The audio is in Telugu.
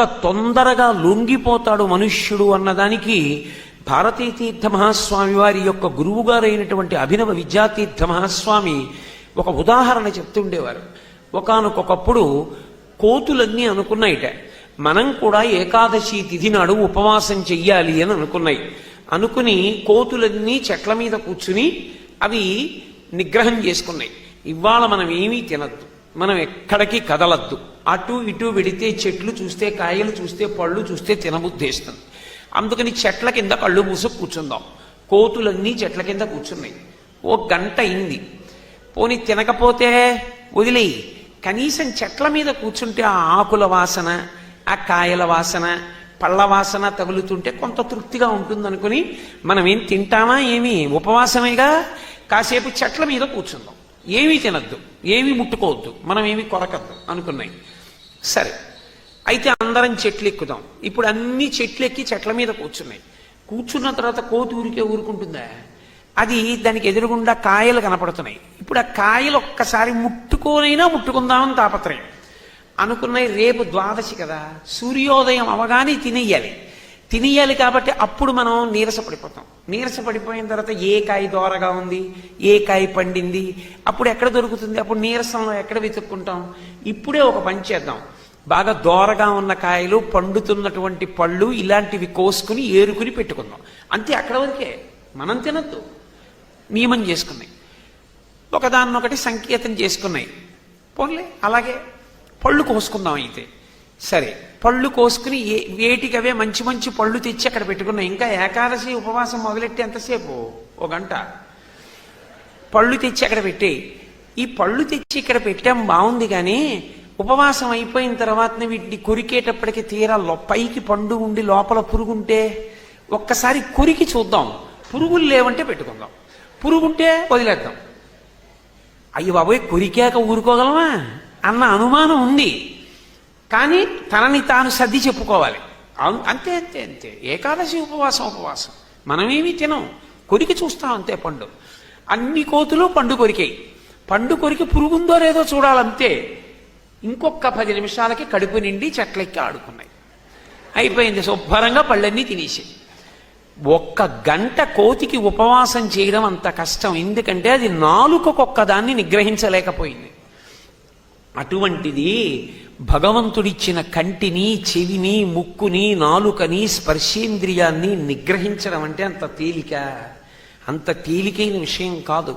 ఎంత తొందరగా లొంగిపోతాడు మనుష్యుడు అన్నదానికి భారతీతీర్థ మహాస్వామి వారి యొక్క గురువుగారైనటువంటి అభినవ విద్యాతీర్థ మహాస్వామి ఒక ఉదాహరణ చెప్తుండేవారు. ఒకనకొకప్పుడు కోతులన్నీ అనుకున్నాయిట. మనం కూడా ఏకాదశి తిథి నాడు ఉపవాసం చెయ్యాలి అని అనుకున్నాయి. అనుకుని కోతులన్నీ చెట్ల మీద కూర్చుని అవి నిగ్రహం చేసుకున్నాయి. ఇవాళ మనం ఏమీ తినద్దు. మనం ఎక్కడికి కదలద్దు. అటు ఇటు వెడితే చెట్లు చూస్తే కాయలు చూస్తే పళ్ళు చూస్తే తినబుద్ధేస్తుంది అందుకని చెట్ల కింద కళ్ళు మూసి కూర్చుందాం. కోతులన్నీ చెట్ల కింద కూర్చున్నాయి. ఓ గంట అయింది. పోని తినకపోతే వదిలేయి కనీసం చెట్ల మీద కూర్చుంటే ఆ ఆకుల వాసన ఆ కాయల వాసన పళ్ళ వాసన తగులుతుంటే కొంత తృప్తిగా ఉంటుందనుకుని మనం ఏం తింటామా ఏమి? ఉపవాసమేగా? కాసేపు చెట్ల మీద కూర్చుందాం. ఏమీ తినద్దు ఏమీ ముట్టుకోవద్దు మనం ఏమీ కొరకద్దు అనుకున్నాయి. సరే అయితే అందరం చెట్లు ఎక్కుదాం. ఇప్పుడు అన్ని చెట్లు ఎక్కి చెట్ల మీద కూర్చున్నాయి. కూర్చున్న తర్వాత కోతి ఊరికే ఊరుకుంటుందా? అది దానికి ఎదురుగుండా కాయలు కనపడుతున్నాయి. ఇప్పుడు ఆ కాయలు ఒక్కసారి ముట్టుకోనైనా ముట్టుకుందామని తాపత్రయం. అనుకున్నాయి రేపు ద్వాదశి కదా. సూర్యోదయం అవగానే తినేయాలి. తినేయాలి కాబట్టి అప్పుడు మనం నీరస పడిపోతాం నీరస పడిపోయిన తర్వాత ఏ కాయ దోరగా ఉంది ఏ కాయ పండింది అప్పుడు ఎక్కడ దొరుకుతుంది అప్పుడు నీరసంలో ఎక్కడ వెతుక్కుంటాం? ఇప్పుడే ఒక పని చేద్దాం. బాగా దోరగా ఉన్న కాయలు పండుతున్నటువంటి పళ్ళు ఇలాంటివి కోసుకుని ఏరుకుని పెట్టుకుందాం. అంతే అక్కడ వరకే. మనం తినద్దు. నియమం చేసుకున్నాయి. ఒకదాన్నొకటి సంకేతం చేసుకున్నాయి. పోన్లే అలాగే పళ్ళు కోసుకుందాం అయితే. సరే పళ్ళు కోసుకుని ఏ వేటికవే మంచి మంచి పళ్ళు తెచ్చి అక్కడ పెట్టుకున్నాం. ఇంకా ఏకాదశి ఉపవాసం మొదలెట్టి ఎంతసేపు ఓ గంట. పళ్ళు తెచ్చి అక్కడ పెట్టే. ఈ పళ్ళు తెచ్చి ఇక్కడ పెట్టాం బాగుంది కానీ ఉపవాసం అయిపోయిన తర్వాత వీటిని కొరికేటప్పటికి తీరా లో- పైకి పండు ఉండి లోపల పురుగుంటే ఒక్కసారి కొరికి చూద్దాం. పురుగులు లేవంటే పెట్టుకుందాం. పురుగుంటే వదిలేద్దాం. అయ్యి బాబోయ్ కొరికాక ఊరుకోగలమా? అన్న అనుమానం ఉంది. కానీ తనని తాను సర్ది చెప్పుకోవాలి. అంతే అంతే అంతే. ఏకాదశి ఉపవాసం ఉపవాసం. మనమేమీ తినం. కొరికి చూస్తాం అంతే పండు. అన్ని కోతులు పండు కొరికాయి. పండు కొరికి పురుగుందో లేదో చూడాలంతే. ఇంకొక పది నిమిషాలకి కడుపు నిండి చెట్లెక్కి ఆడుకున్నాయి. అయిపోయింది. శుభ్రంగా పళ్ళన్నీ తినేసాయి ఒక్క గంట కోతికి ఉపవాసం చేయడం అంత కష్టం. ఎందుకంటే అది నాలుకకొక్క దాన్ని నిగ్రహించలేకపోయింది. అటువంటిది భగవంతుడిచ్చిన కంటిని చెవిని ముక్కుని నాలుకని స్పర్శేంద్రియాన్ని నిగ్రహించడం అంటే అంత తేలిక. అంత తేలికైన విషయం కాదు.